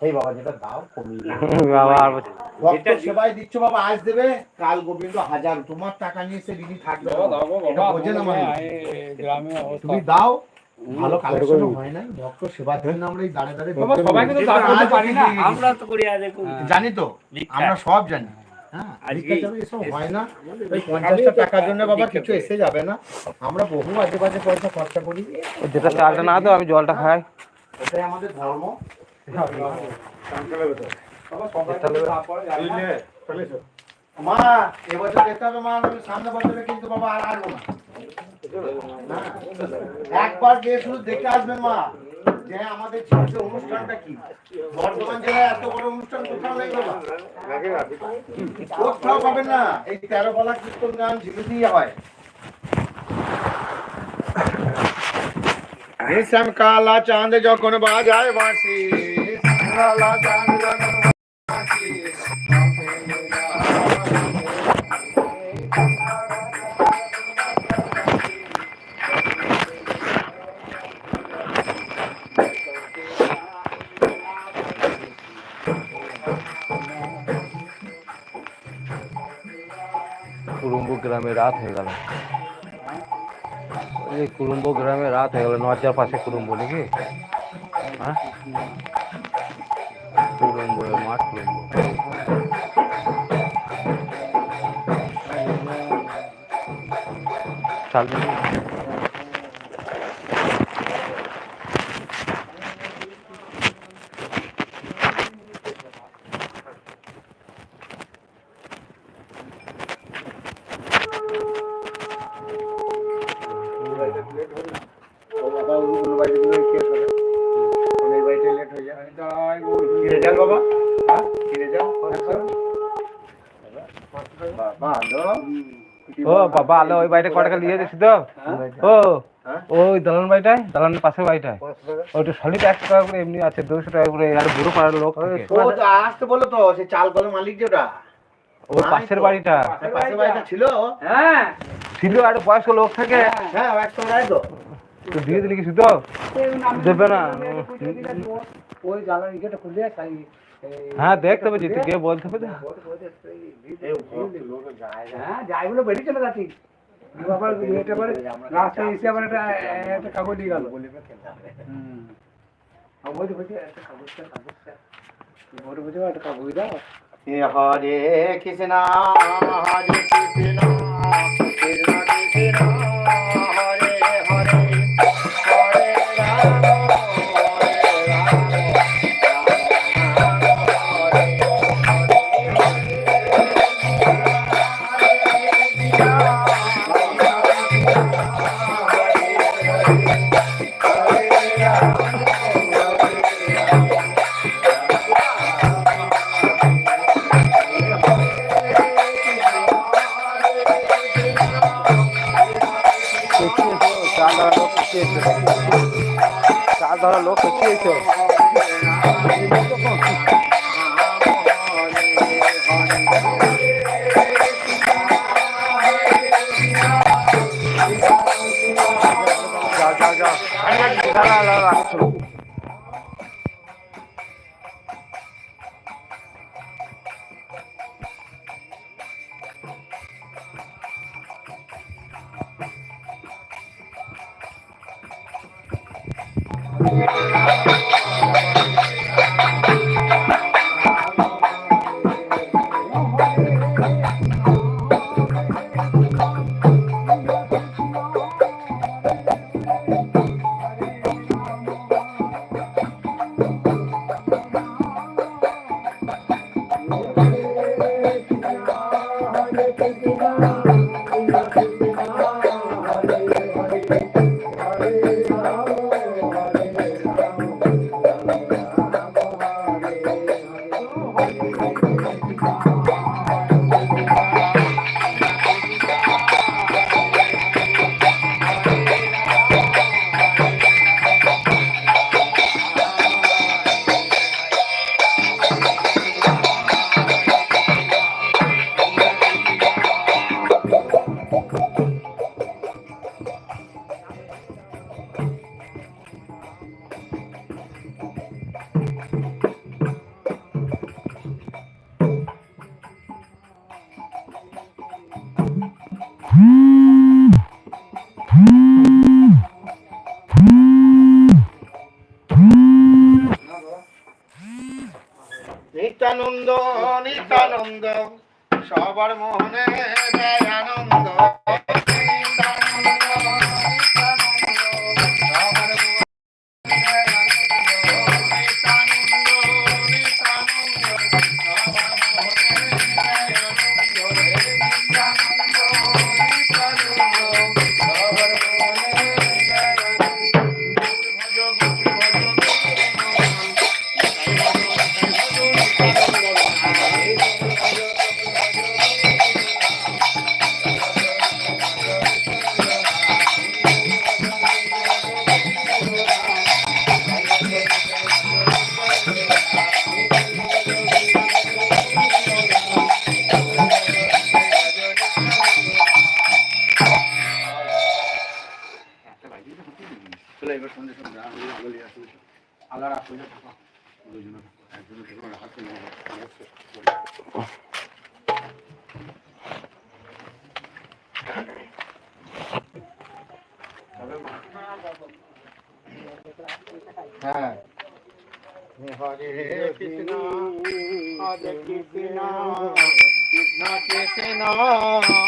এই বাবা যেটা দাও কমিয়ে বাবা ভক্ত সেবাই দিচ্ছ বাবা আজ দেবে কাল গোবিন্দ হাজার। তোমার টাকা নিয়ে সে ঋণী থাকবে এটা বোঝে না অবস্থা। তুমি দাও ভালো কালেকশন হয় না। ভক্ত সেবার জন্য আমরা এই দাঁড়ে দাঁড়ে সবাইকে তো দান করতে পারি না। আমরা তো করি আজ জানি তো আমরা সব জানি। হ্যাঁ আজকে ভিক্ষা চাবে এসব হয় না। ওই পঞ্চাশটা টাকার জন্য বাবা কিছু এসে যাবে না। আমরা বহু আজে বাজে পয়সা খরচা করি। যেটা চালটা না তো আমি জলটা খাই। এটাই আমাদের ধর্ম। আমাদের অনুষ্ঠানটা কি জেলায় এত বড় অনুষ্ঠান কোথাও নেই বাবা কোথাও পাবেন না এই তেরো পালা কীর্তন গান ঝিলুতেই হয় শ্যাম কালা চাঁদ যখন বাজায় বাঁশি। কালা চাঁদ যখন বাঁশি কুড়ুম্বু গ্রামে রাত হয়ে গেল এই কুড়ুম্বু গ্রামে রাত হয়ে গেল নজার পাশে কুড়ুম্বু নাকি হ্যাঁ চাল আলো ওই বাড়িটা কটাকা নিয়ে যাচ্ছি তো? ও ওই দালান বাড়িটায়? দালানের পাশের বাড়িটায়? ওইটা সলিড একশো টাকা করে এমনি আছে দুশো টাকা করে আর বুড়ো পাড়ার লোক আসতে বলো তো সে চাল কলের মালিক যেটা ওই পাশের বাড়িটা। পাশের বাড়িটা। ছিল? হ্যাঁ। ছিল আর বয়স্ক লোক থাকে। হ্যাঁ একশো টাকায় তো। তো দিয়ে দিলে কিছু তো? দেবে না। ওই জ্বালানি গেটে খুলে তাই হ্যাঁ দেখতে হবে যেতে গিয়ে বলতে হবে হ্যাঁ যাই বলে বেরিয়ে চলে যাচ্ছি। আবার এটা পরে রাস্তায় এসে আবার একটা একটা কাগজ দিয়ে গেল। হুম। বলছে একটা কাগজটা কাগজটা বলে বলছে একটা কাগজ দাও। হে হরে কৃষ্ণ হরে কৃষ্ণ কৃষ্ণ কৃষ্ণ হরে হরে। হরে রাম ধরা লোক খেয়েছে কৃষ্ণ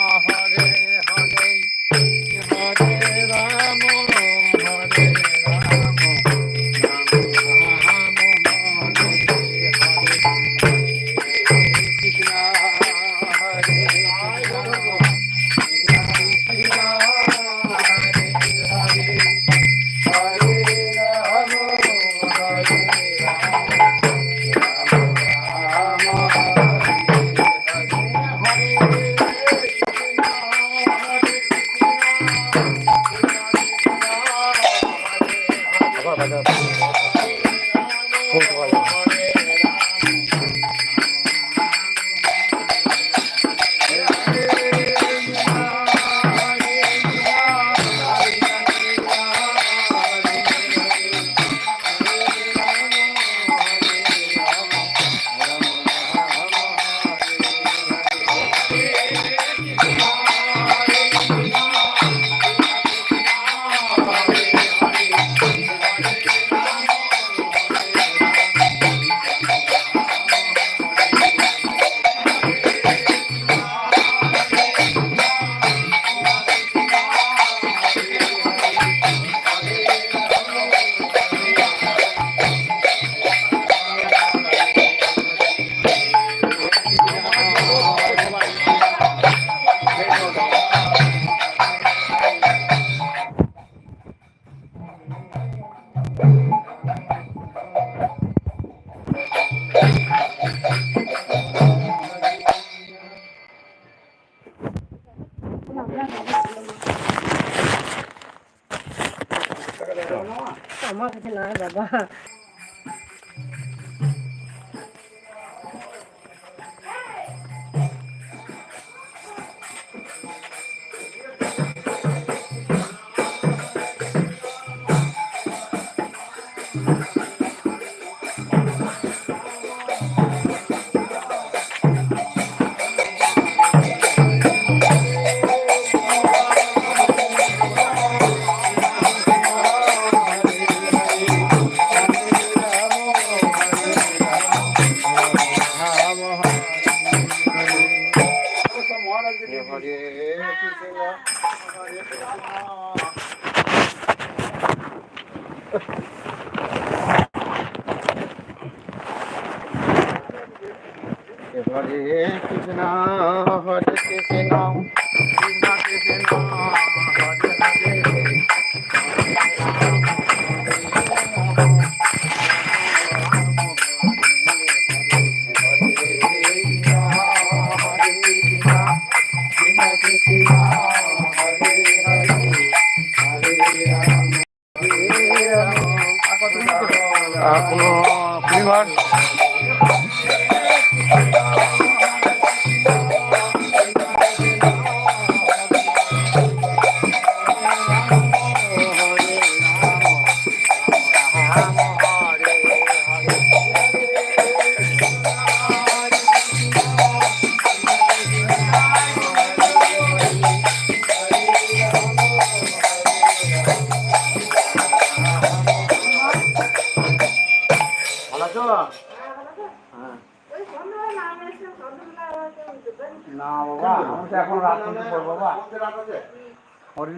Oh.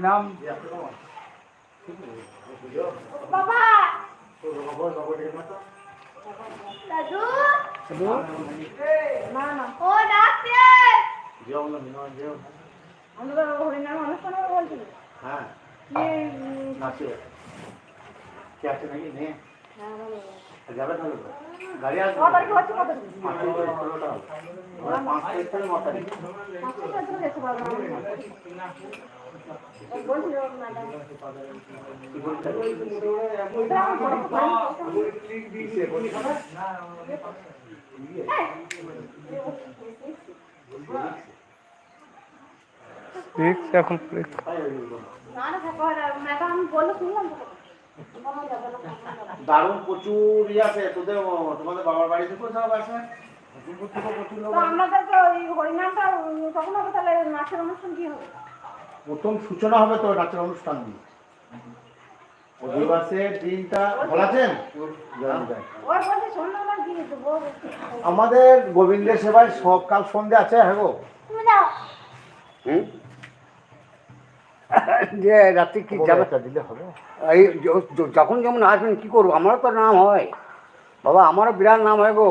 হরিনাম বাবা! দাদু! শুধু না না ও ডাকছে! যেও না মিনা যেও আমরা হরিনাম অনুষ্ঠান হবে বলছিল হ্যাঁ কি নাচে। কে আছে নাকি? নে। ভালো। যাবে তাহলে তো? গাড়ি আসবে ক তারিখে হচ্ছে কত তারিখে? পাঁচ তারিখে ষোলোটা হবে। ওরা পাঁচ তারিখ থেকে ন তারিখ পাঁচটা তারিখে যেতে পারব না। বলছিল ম্যাডাম। ওটা আমার বড় ভাই। ফিক্স এখন fix। না না থাকা হয় না। ম্যাডাম আমি বললে শুনলাম তো। দারুণ প্রচুর ইয়ে আছে তোদের তোমাদের বাবার বাড়ি থেকেও সব আছে? প্রথম সূচনা হবে তো নাচের অনুষ্ঠান। দিয়ে অধিবাসের দিনটা বলাছেন? আমাদের গোবিন্দের সেবায় সকাল সন্ধে আছে হ্যাঁ গো। যে রাত্রি কি যাবে? তা দিলে হবে। এই যখন যেমন আসবেন কি করব? আমারও তো নাম হয়। বাবা আমারও বিরাট নাম হয় গো।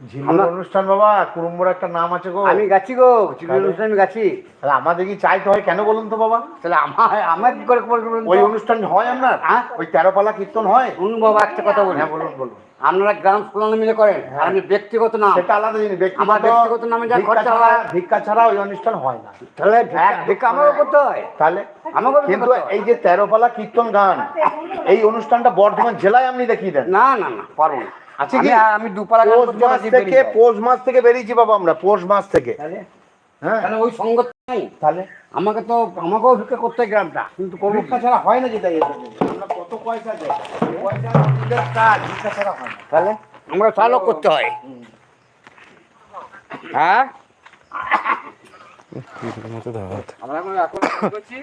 ঝিলুর অনুষ্ঠান বাবা কুরুম্বর একটা নাম আছে গো। আমি গেছি গো চিকেন তাহলে? আমি গেছি। তাহলে আমাদের কি চাইতে হয় কেন বলুন তো বাবা? তাহলে আমার আমার কি করে খবর ওই অনুষ্ঠান হয় আপনার? হ্যাঁ? ওই তেরোপালা কীর্তন হয়? শুনুন বাবা একটা কথা বলি হ্যাঁ বলুন বলুন। আপনারা গ্রাম মিলে করেন আমি ব্যক্তিগত নাম। সেটা আলাদা জিনিস ব্যক্তিগত আমার ব্যক্তিগত নামে যা খরচা হয়। ভিক্ষা ছাড়া ওই অনুষ্ঠান হয় না। তাহলে ভিক্ষা আমাকে করতে হয়। তাহলে আমাকে কিন্তু এই যে তেরোপালা কীর্তন গান এই অনুষ্ঠানটা বর্ধমান জেলায় আপনি দেখিয়ে দেন। না না না পারব না। আছে আমি কি? আমি দুপালা পৌষ মাস থেকে পৌষ মাস থেকে বেরিয়েছি বাবা আমরা পৌষ মাস থেকে। তাহলে? হ্যাঁ। তাহলে ওই সঙ্গত নাই। তাহলে? আমাকে তো আমাকেও ভিক্ষা করতে হয় গ্রামটা। কিন্তু ভিক্ষা ছাড়া হয় না যেটা আমরা কত পয়সা দেয় পয়সা কাজ ভিক্ষা ছাড়া হয় না। তাহলে? আমাকে চালও করতে হয়। হ্যাঁ? আমরা এখন এখন কি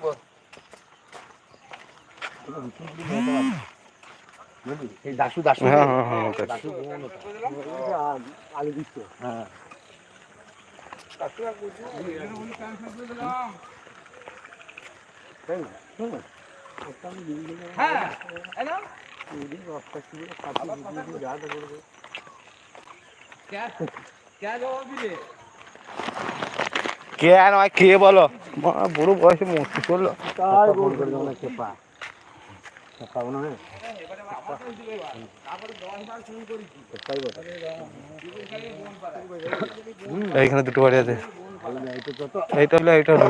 করছি এই দাসু দাসু হ্যাঁ হ্যাঁ হ্যাঁ ওকে। আলু দিচ্ছে হ্যাঁ কে নয় কে বলো বুড়ো বয়সে মস্তি চলল ফোন না না এইখানে দুটো বাড়ি আছে। এইটা হলো এইটা হলো।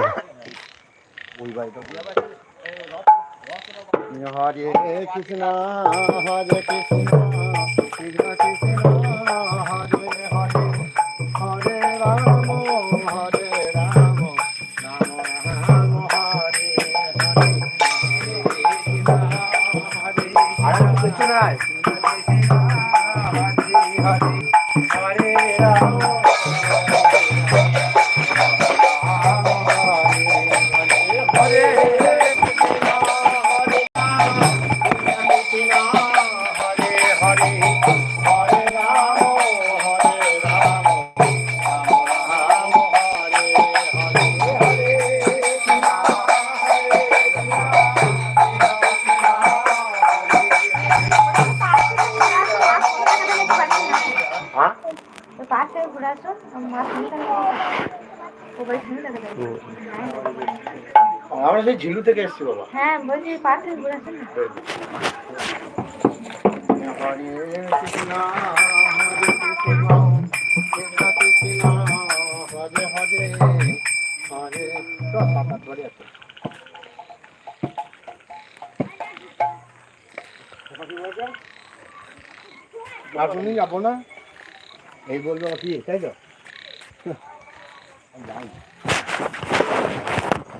হরে কৃষ্ণ হরে কৃষ্ণ কৃষ্ণ কৃষ্ণ। আর কিছু ঝিলু থেকে এসেছি বাবা। হ্যাঁ বলছি পাশে ঘুরে আপনি যাব না? এই বলব কি তাই তো?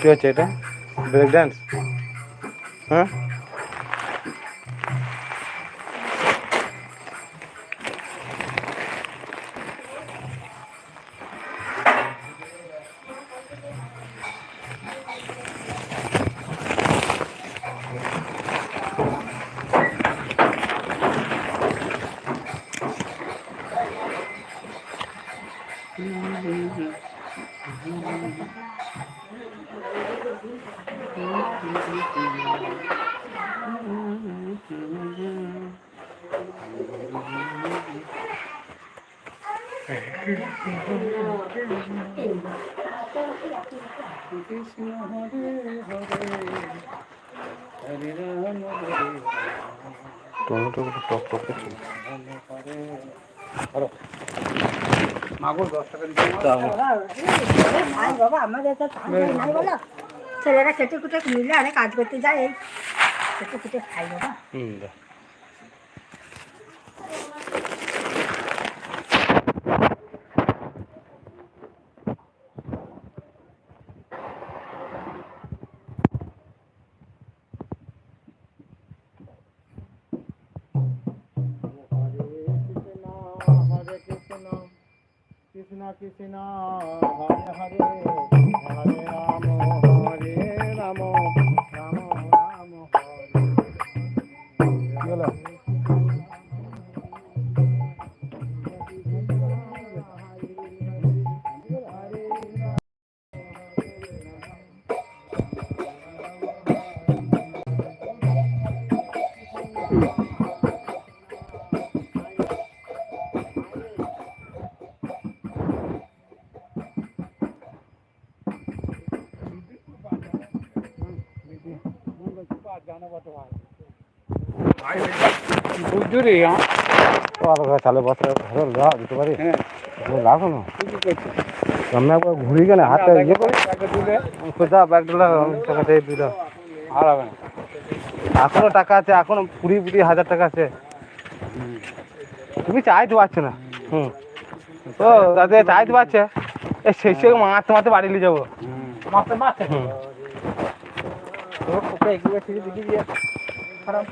কি হচ্ছে এটা? ব্রেক ডান্স হ্যাঁ? নাই বাবা আমাদের তো নাই বলো ছেলেরা খেটে খুটে মিলে অনেক কাজ করতে যায় খেটে খুটে খাই বাবা দে। কৃষ্ণ কৃষ্ণ বুঝুরি হ্যাঁ? লাভ দিতে পারি? হ্যাঁ। লাভ না কি একবার ঘুরি গেলে হাতে ইয়ে করে। টাকা দিয়ে দিল আর হবে না। এখনও টাকা আছে এখনও কুড়ি কুড়ি হাজার টাকা আছে। তুমি চাইতে পারছ না। হুম। ও তাতে চাইতে পারছে এই সেই সে মারতে মারতে বাড়ি নিয়ে যাব। হুম। দিদি খারাপ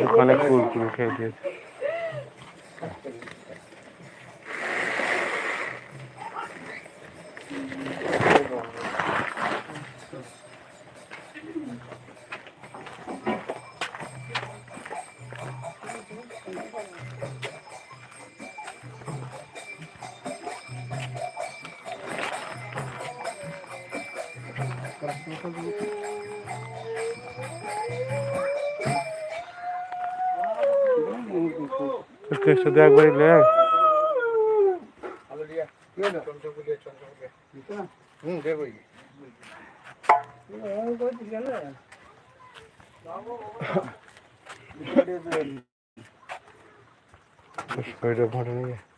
দোকানে কুরকুরে খেয়ে দিয়েছে। একটু শুধু একবারই লে হুম দেবো শরীরে ভরে নিয়ে হরে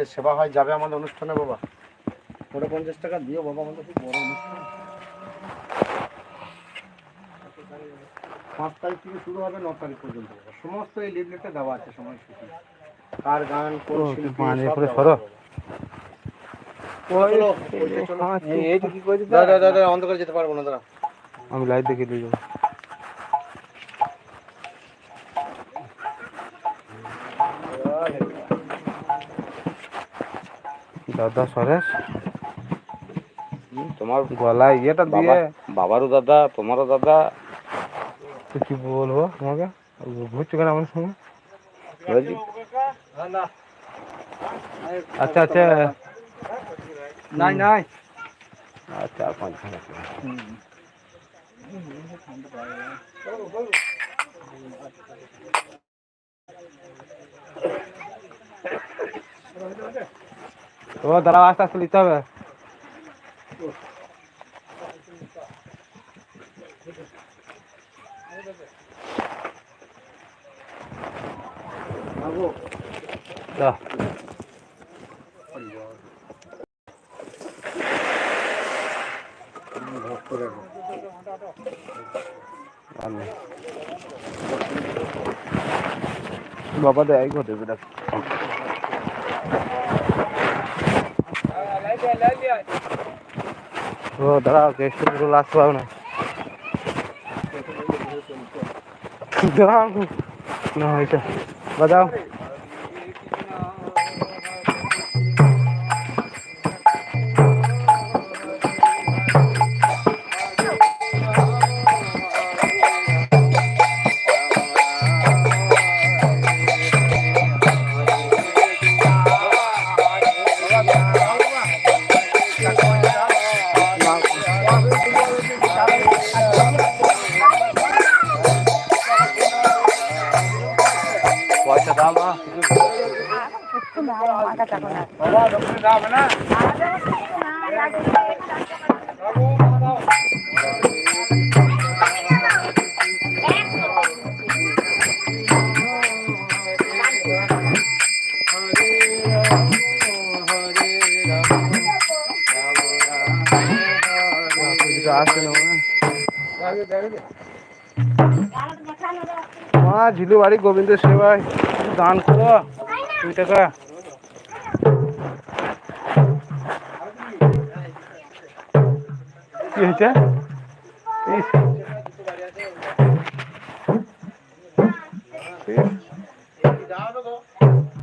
ভক্তের সেবা হয় যাবে আমাদের অনুষ্ঠানে বাবা। ওটা পঞ্চাশ টাকা দিও বাবা আমাদের খুব বড় অনুষ্ঠান। পাঁচ তারিখ থেকে শুরু হবে ন তারিখ পর্যন্ত সমস্ত এই লিফলেটে দেওয়া আছে সময়সূচি কার গান কোন শিল্পী সব দাদা দাদা অন্ধকারে যেতে পারব না দাদা আমি লাইট দেখে দিয়ে যাব। দাদা সরেশ। তোমার গলায় ইয়েটা দিয়ে। বাবারও দাদা তোমারও দাদা। তো কি বলব তোমাকে? ঘুরছো কেন আমার সঙ্গে? আচ্ছা আচ্ছা। নাই নাই। আচ্ছা পাঁচ ঘণ্টা ও দাঁড়াও আস্তে আস্তে নিতে হবে। বাবা দেয় ঘটে দেখ ও দাঁড়াও কেসটা পুরো লাস্ট পাবো না। দাঁড়াও না হয়েছে বাজাও। পয়সা না মা ঝিলু বাড়ি গোবিন্দ সেবায় দান করো। দুই টাকা। কি হয়েছে ইস।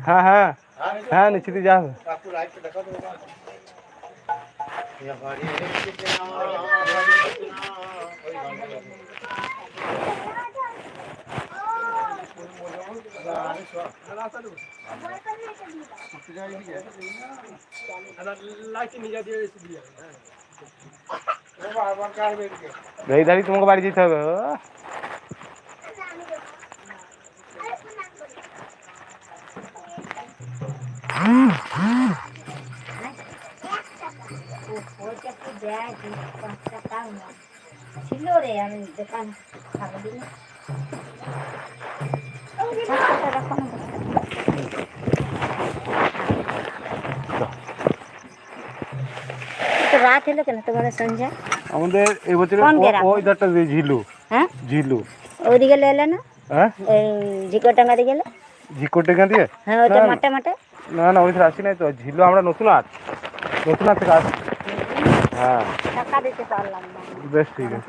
হ্যাঁ হ্যাঁ হ্যাঁ নিচে দিয়ে যাবে কাকু লাইটটা দেখাও এই দাঁড়িয়ে তোমাকে বাড়ি যেতে হবে। ছিল রে আমি দোকান খাব দিন রাত হলো কেন তোমার সন্ধ্যা আমাদের এই বছর কোন ওই ধারটা যে ঝিলু। হ্যাঁ? ঝিলু। ওইদিকে এলে না? হ্যাঁ? ওই ঝিকোটাঙ্গা দিকে ঝিকোর দিয়ে হ্যাঁ ওইটা মাঠে মাঠে? না না ওই আসি নাই তো। ঝিলু আমরা নতুন আট নতুন আট থেকে আসি হ্যাঁ। টাকা দিতে পারলাম না। বেশ ঠিক আছে।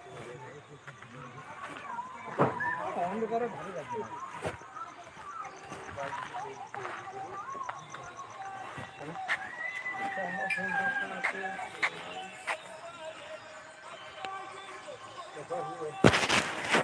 অন্ধকারে ভালো লাগবে Thank you.